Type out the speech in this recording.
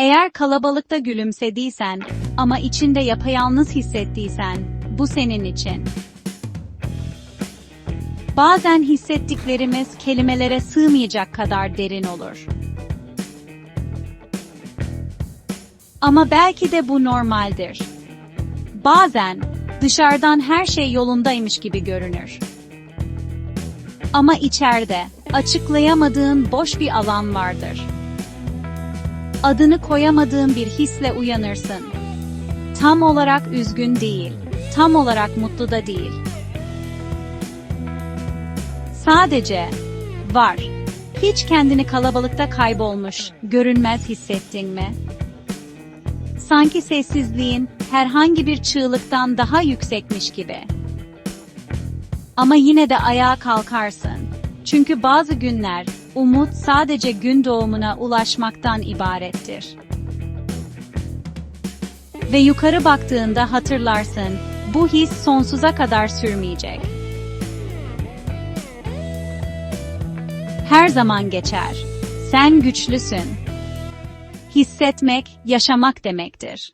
Eğer kalabalıkta gülümsediysen ama içinde yapayalnız hissettiysen, bu senin için. Bazen hissettiklerimiz kelimelere sığmayacak kadar derin olur. Ama belki de bu normaldir. Bazen dışarıdan her şey yolundaymış gibi görünür. Ama içeride açıklayamadığın boş bir alan vardır. Adını koyamadığın bir hisle uyanırsın. Tam olarak üzgün değil, tam olarak mutlu da değil. Sadece var. Hiç kendini kalabalıkta kaybolmuş, görünmez hissettin mi? Sanki sessizliğin herhangi bir çığlıktan daha yüksekmiş gibi. Ama yine de ayağa kalkarsın. Çünkü bazı günler umut sadece gün doğumuna ulaşmaktan ibarettir. Ve yukarı baktığında hatırlarsın, bu his sonsuza kadar sürmeyecek. Her zaman geçer. Sen güçlüsün. Hissetmek, yaşamak demektir.